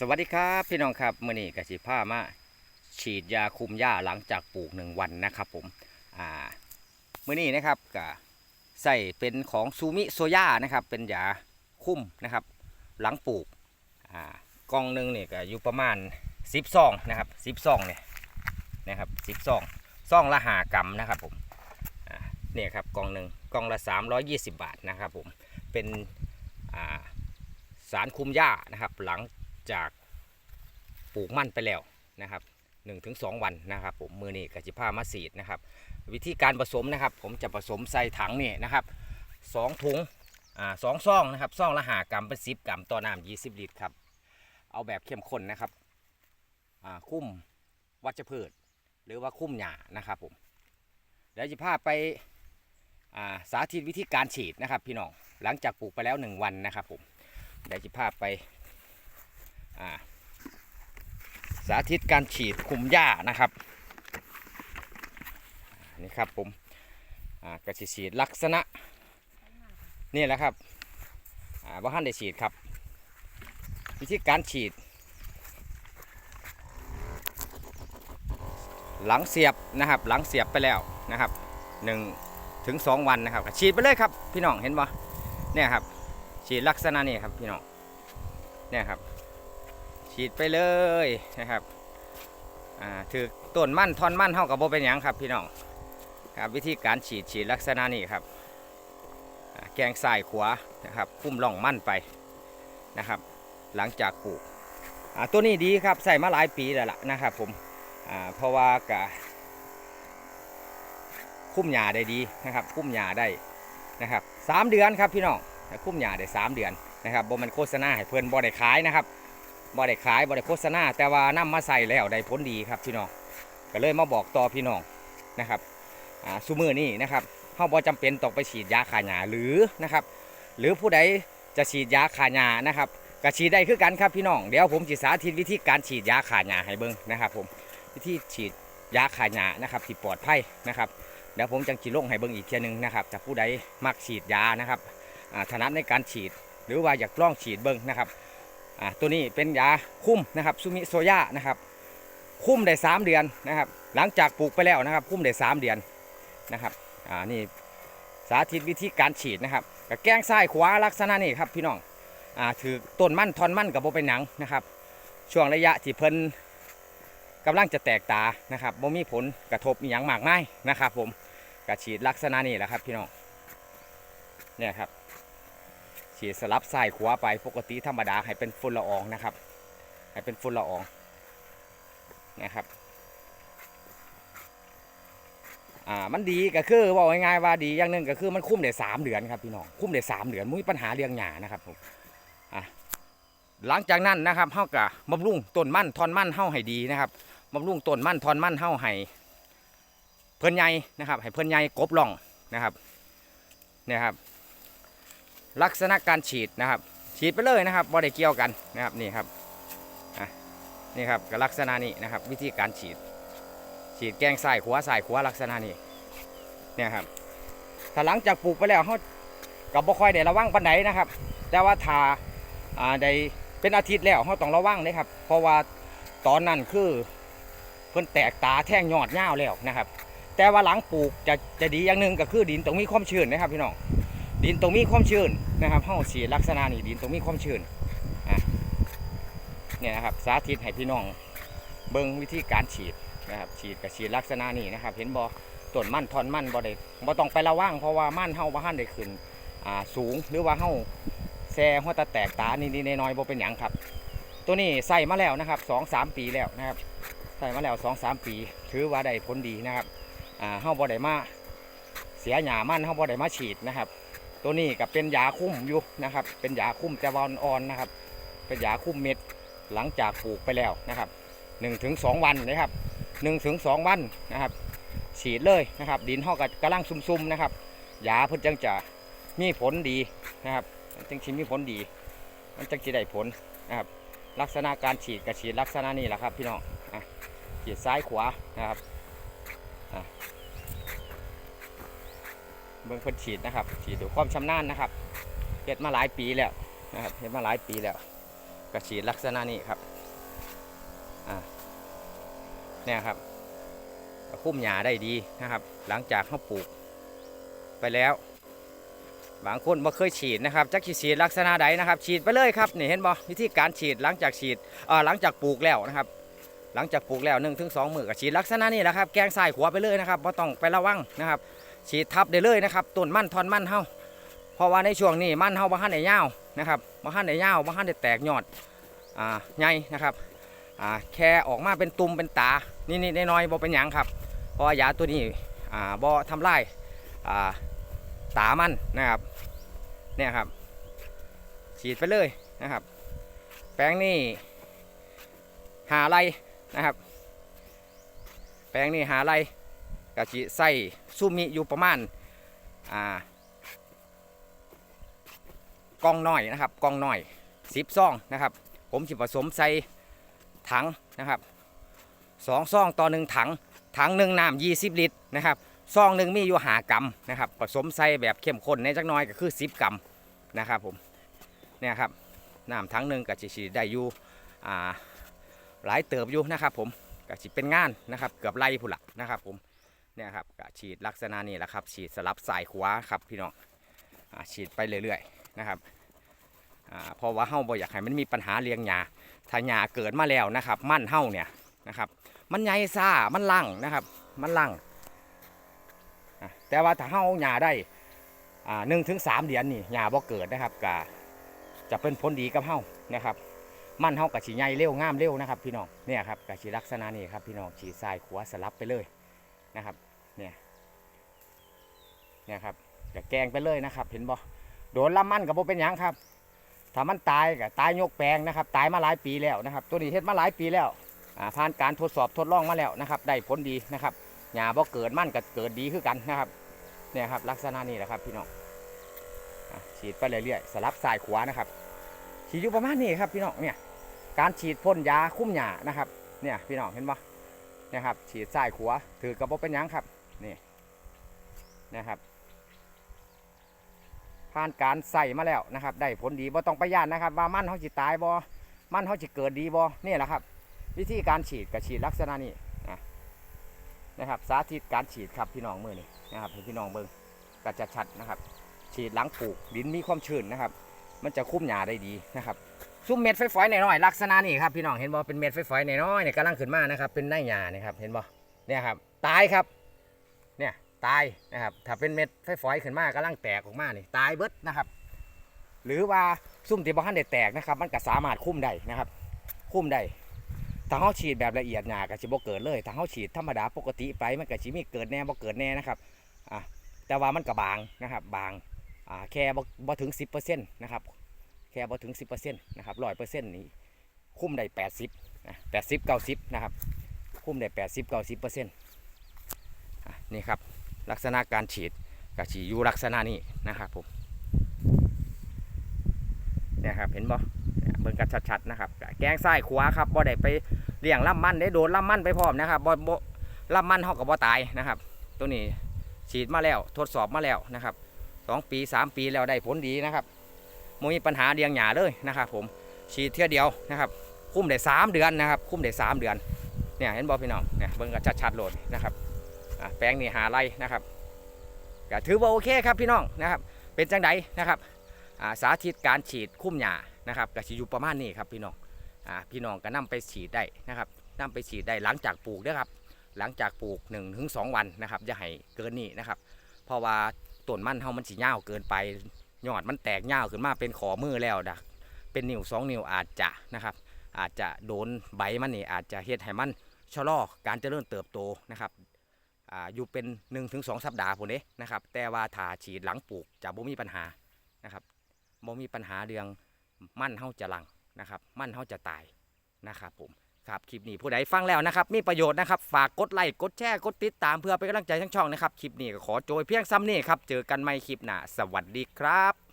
สวัสดีครับพี่น้องครับมื่อนี้กสิผ้ามาฉีดยาคุมหญ้าหลังจากปลูกหนึ่งวันนะครับผมอ่ามื่อนี้นะครับก็ใส่เป็นของซูมิโซย่านะครับเป็นยาคุมนะครับ หลังปลูกอ่ากล่องหนึ่งเนี่ยก็อยู่ประมาณ10ซองนะครับ10ซองเนี่ยนะครับ10ซองซองละหากรัมนะครับผมอ่าเนี่ยครับกล่องหนึ่งกล่องละ320บาทนะครับผมเป็นอ่าสารคุมหญ้านะครับหลัง จากปลูกมั่นไปแล้วนะครับ1-2ถึงวันนะครับผมมือนี้กสิผ้ามาสีดนะครับ วิธีการผสมนะครับ ผมจะผสมใส่ถังนี่นะครับสองถุงอ่าสองซองนะครับซองละหากรัมเป็นสิบกรัมต่อน้ำยี่สิบลิตรครับเอาแบบเข้มข้นนะครับอ่าคุ้มวัชพืช หรือว่าคุ้มหญ้านะครับผมเดี๋ยวจะพาไปอ่าสาธิตวิธีการฉีดนะครับ พี่น้องหลังจากปลูกไปแล้วหนึ่งวันนะครับผมเดี๋ยวจะพาไป สาธิตการฉีดคุมหญ้านะครับนี่ครับผมอ่ากระสิฉีดลักษณะนี่แหละครับว่าท่านได้ฉีดครับ วิธีการฉีด หลังเสียบนะครับหลังเสียบไปแล้วนะครับหนึ่งถึงสองวันนะครับฉีดไปเลยครับพี่น้องเห็นปะเนี่ยครับฉีดลักษณะนี้ครับพี่น้องเนี่ยครับ ฉีดไปเลยนะครับถือต้นมั่นทอนมั่นเท่ากับโบเป็นหยังครับพี่น้องครับวิธีการฉีดฉีดลักษณะนี้ครับแกงซ้ายขวานะครับคุ้มล่องมั่นไปนะครับ หลังจากปลูกตัวนี้ดีครับใส่มาหลายปีแล้วล่ะนะครับผมเพราะว่ากะคุ้มหญ้าได้ดีนะครับ คุ้มหญ้าได้นะครับสามเดือนครับพี่น้องคุ้มหยาได้สามเดือนนะครับบ่มันโฆษณาให้เพื่อนบ่ได้ขายนะครับ บ่ได้ขายบ่ได้โฆษณาแต่ว่านำมาใส่แล้วได้ผลดีครับพี่น้องก็เลยมาบอกต่อพี่น้องนะครับอ่าซุมือนี่นะครับเฮาบ่จำเป็นต้องไปฉีดยาฆ่าหญ้าหรือนะครับ หรือผู้ใดจะฉีดยาฆ่าหญ้านะครับก็ฉีดได้คือกันครับพี่น้องเดี๋ยวผมจะสาธิตวิธีการฉีดยาฆ่าหญ้าให้เบิ่งนะครับ ผมวิธีฉีดยาฆ่าหญ้านะครับที่ปลอดภัยนะครับเดี๋ยวผมจังจิลงให้เบิ่งอีกเทียนึงนะครับจากผู้ใดมักฉีดยานะครับอ่าถนัดในการฉีด หรือว่าอยากลองฉีดเบิ้งนะครับ อ่าตัวนี้เป็นยาคุ้มนะครับซูมิโซยานะครับคุ้มได้ 3 เดือนนะครับ หลังจากปลูกไปแล้วนะครับ คุ้มได้ 3 เดือนนะครับอ่านี่สาธิตวิธีการฉีดนะครับกับแกล้งซ้ขวาลักษณะนี้ครับพี่น้องอ่าถือต้นมั่นทอนมั่นกับโบเป็นหนังนะครับ ช่วงระยะที่เพิ่นกำลังจะแตกตานะครับบ่มีผลกระทบอย่างมากมายนะครับ ผมกฉีดลักษณะนี้แหละครับพี่น้องเนี่ยครับ ฉีดสลับซ้ายขวาไปปกติธรรมดาให้เป็นฝุ่นละอองนะครับ ให้เป็นฝุ่นละอองนะครับอ่ามันดีก็คือบอกง่ายๆว่าดีอย่างหนึ่งก็คือมันคุ้มได้สามเดือนครับพี่น้องคุ้มได้สามเดือนมุ้ยปัญหาเรื่องหยานะครับผมอะหลังจากนั้นนะครับเฮากะบำรุงต้นมั่นทอนมั่นเฮาให้ดีนะครับบำรุงต้นมั่นทอนมั่นเฮาให้เพิ่นใหญ่นะครับให้เพิ่นใหญ่กบล่องนะครับเนี่ยครับ ลักษณะการฉีดนะครับ ฉีดไปเลยนะครับบ่ได้เกี่ยวกันนะครับนี่ครับนี่ครับกับลักษณะนี้นะครับ วิธีการฉีด ฉีดแกงใส่ขวาใส่ขวาลักษณะนี้เนี่ยครับถ้าหลังจากปลูกไปแล้วเขากับบ่ค่อยได้ระวังปันไดนนะครับ แต่ว่าถ้าอ่าได้เป็นอาทิตย์แล้วเขาต้องระวังเลยครับ เพราะว่าตอนนั้นคือเพิ่นแตกตาแท่งยอดยาวแล้วนะครับ แต่ว่าหลังปลูกจะจะดีอย่างหนึ่งก็คือดินต้องมีความชื้นนะครับพี่น้อง ดินตรงมีความชื้นนะครับเฮาสีลักษณะนี้ดินตรงมีความชื้นเนี่ยนะครับสาธิตให้พี่น้องเบิ่งวิธีการฉีดนะครับฉีดกับฉีดลักษณะนี้นะครับ เห็นบ่ต้นมั่นทอนมั่นบ่ได้บ่ต้องไประวังเพราะว่ามั่นเฮาบ่ทันได้ขึ้นอ่าสูงหรือว่าเฮาแซ่หัวตาแตกตานิดๆน้อยๆบ่เป็นหยังครับ ตัวนี้ใส่มาแล้วนะครับ2-3ปีแล้วนะครับใส่มาแล้ว2-3ปี ถือว่าได้ผลดีนะครับอ่าเฮาบ่ได้มาเสียหญ้ามั่นเฮาบ่ได้มาฉีดนะครับ ตัวนี้ก็เป็นยาคุ้มอยู่นะครับ เป็นยาคุ้มแต่วาอ่อนนะครับ เป็นยาคุ้มเม็ดหลังจากปลูกไปแล้วนะครับ1นถึงสวันนะครับ1นถึงสวันนะครับ ฉีดเลยนะครับ ดินห่อกับกระลังซุ่มๆนะครับยาเพิ่นจังจะมีผลดีนะครับจังชิมีผลดี มันจังจะได้ผลนะครับลักษณะการฉีดกับฉีดลักษณะนี้แหละครับพี่น้องอะฉีดซ้ายขวานะครับ เบิ่งเพิ่นฉีดนะครับ ฉีดด้วยความชำนาญนะครับเฮ็ดมาหลายปีแล้วนะครับเฮ็ดมาหลายปีแล้วกระฉีดลักษณะนี้ครับอ่าเนี่ยครับคุ้มหญ้าได้ดีนะครับ หลังจากเขาปลูก ไปแล้ว บางคนบ่เคยฉีดนะครับจักฉีดลักษณะใดนะครับ ฉีดไปเลยครับนี่เห็นบ่วิธีการฉีดหลังจากฉีดอ่อหลังจากปลูกแล้วนะครับ หลังจากปลูกแล้ว1นถึงสองมือก็ฉีดลักษณะนี้แหละครับ แกงใส่ขวาไปเลยนะครับบ่ต้องไประวังนะครับ ฉีดทับได้เลยนะครับต้นมันทอนมันเฮาเพราะว่าในช่วงนี้มันเฮาบ่ทันได้ยาวนะครับบ่ทันได้ยาวบ่ทันได้แตกยอดอ่าใหญ่นะครับอ่าแค่ออกมาเป็นตุ่มเป็นตานี่ๆน้อยๆบ่เป็นหยังครับเพราะว่ายาตัวนี้อ่าบ่ทำลายอ่าตามันนะครับเนี่ยครับ ฉีดไปเลยนะครับ แปลงนี่หาไรนะครับ แปลงนี่หาไร กะจิใส่ซูมิอยู่ประมาณอ่ากองน้อยนะครับกองน้อยสิบซองนะครับ ผมจะผสมใส่ถังนะครับสองซองต่อหนึ่งถัง ถังหนึ่งน้ำยี่สิบลิตรนะครับซองหนึ่งมีอยู่หากรัมนะครับผสมใส่แบบเข้มข้นในจักน้อยก็คือสิบกรัมนะครับผมเนี่ยครับน้ำถังหนึ่งก็จะฉีดได้อยู่อ่าหลายเติบอยู่นะครับผมก็ฉีดเป็นงานนะครับ เกือบไล่ผุนละนะครับผม เนี่ยครับก็ฉีดลักษณะนี้แหละครับ ฉีดสลับสายขวาครับพี่น้องอฉีดไปเรื่อยๆนะครับเพราะว่าเฮ้าบ่อยากให้มันมีปัญหาเลี้ยงหญ้าถ้าหญ้าเกิดมาแล้วนะครับ มั่นเฮ้าเนี่ยนะครับ มันใหญ่ซ่ามันลังนะครับ มันลังอะแต่ว่าถ้าเฮาหญ้าได้หนึ่งถึงสามเดือนนี่หญ้าบ่เกิดนะครับก็จะเป็นผลดีกับเฮานะครับ มันเฮากับฉีใหญ่เร็วงามเร็วนะครับ พี่น้องเนี่ยครับกับฉีลักษณะนี้ครับพี่น้องฉีซ้ายขวาสลับไปเลยนะครับ เนี่ยเนี่ยครับจะแกงไปเลยนะครับ เห็นบ่โดนลำมันกับโบเป็นยังครับถ้ามันตายก็ตายยกแปลงนะครับ ตายมาหลายปีแล้วนะครับ ตัวนี้เฮ็ดมาหลายปีแล้วผ่านการทดสอบทดลองมาแล้วนะครับ ได้ผลดีนะครับหญ้าบ่เกิดมันก็เกิดดีคือกันนะครับเนี่ยครับลักษณะนี้แหละครับพี่น้องฉีดไปเรื่อยๆสลับซ้ายขวานะครับ ฉีดอยู่ประมาณนี้ครับพี่น้องเนี่ยการฉีดพ่นยาคุ้มหญ้านะครับ เนี่ยพี่น้องเห็นปะเนี่ยครับ ฉีดซ้ายขวาถือกระบอกเป็นยังครับ นี่นะครับ ผ่านการใส่มาแล้วนะครับ ได้ผลดีบ่ต้องไปย่านนะครับ ว่ามันเขาจิตายบ่มันเขาจิเกิดดีบ่นี่แหละครับ วิธีการฉีดกับฉีดลักษณะนี้นะนะครับ สาธิตการฉีดครับพี่น้องมือนี่นะครับพี่น้องเบิ้งก็จะชัดนะครับ ฉีดหลังปลูกดินมีความชื้นนะครับ มันจะคุ้มหญ้าได้ดีนะครับซุ้มเม็ดไฟฝอยหน่อยๆลักษณะนี้ครับพี่น้องเห็นบ่เป็นเม็ดไฟฝอยหน่อยๆเนี่ยกำลังขึ้นมานะครับเป็นได้หญ้านี่ครับเห็นบ่เนี่ยครับตายครับ ตายนะครับ ถ้าเป็นเม็ดไฟฝอยขึ้นมากำลังแตกออกมานี่ตายเบิดนะครับ หรือว่าซุ่มที่บ่ทันได้แตกนะครับ มันก็สามารถคุ้มได้นะครับ คุ้มได้ถ้าเขาฉีดแบบละเอียดหนาก็สิบเกิดเลยถ้าเขาฉีดธรรมดาปกติไปมันก็สิมีเกิดแน่บ่เกิดแน่นะครับอะแต่ว่ามันก็บางนะครับ บางอ่าแค่บ่บ่ถึง 10%นะครับแค่บ่ถึง 10%นะครับ100%นี้คุ้มได้ 80นะ80 90 นะครับ คุ้มได้ 80 90%อะนี่ครับ ลักษณะการฉีดก็ฉีดอยู่ลักษณะนี้นะครับผมเนี่ยครับเห็นบ่เนี่ยเบิ่งกันชัดๆนะครับ แกงซ้ายขวาครับบ่ได้ไปเลี้ยงล่ำมันได้โดนล่ำมันไปพร้อมนะครับบ่บ่ล่ำมันเฮาก็บ่ตายนะครับ ตัวนี้ฉีดมาแล้วทดสอบมาแล้วนะครับสองปีสามปีแล้วได้ผลดีนะครับบ่มีปัญหาเลี้ยงหญ้าเลยนะครับผมฉีดเที่ยวเดียวนะครับ คุ้มได้สามเดือนนะครับ คุ้มได้สามเดือนเนี่ยเห็นบ่พี่น้องเนี่ยเบิ่งกันชัดๆโหลดนะครับ แปลงนี่หาไรนะครับก็ถือว่าโอเคครับพี่น้องนะครับ เป็นจังไดนะครับสาธิตการฉีดคุ้มหญ้านะครับก็สิอยู่ประมาณนี้ครับพี่น้องอพี่น้องก็นำไปฉีดได้นะครับนำไปฉีดได้หลังจากปลูกเด้อครับ หลังจากปลูก1นถึงสวันนะครับอย่าให้เกินนี้นะครับ เพราะว่าต้นมันเฮามันสิยาเกินไปยอดมันแตกยาขึ้นมาเป็นขอมือแล้วดักเป็นนิ้วสองนิ้วอาจจะนะครับ อาจจะโดนใบมันนี่อาจจะเฮ็ดให้มันชะลอการเจริญเติบโตนะครับ อ่าอยู่เป็น1-2ถึงสัปดาห์พุ่นเด้นะครับ แต่ว่าถ้าฉีดหลังปลูกจะบ่มีปัญหานะครับบ่มีปัญหาเรื่องมั่นเฮาจะหลังนะครับ มั่นเฮาจะตายนะครับผมครับคลิปนี้ผู้ใดฟังแล้วนะครับ มีประโยชน์นะครับ ฝากกดไลค์กดแชร์กดติดตามเพื่อเป็นกำลังใจทั้งช่องนะครับ คลิปนี้ก็ขอโจยเพียงซ้ำนี่ครับ เจอกันใหม่คลิปหน้าสวัสดีครับ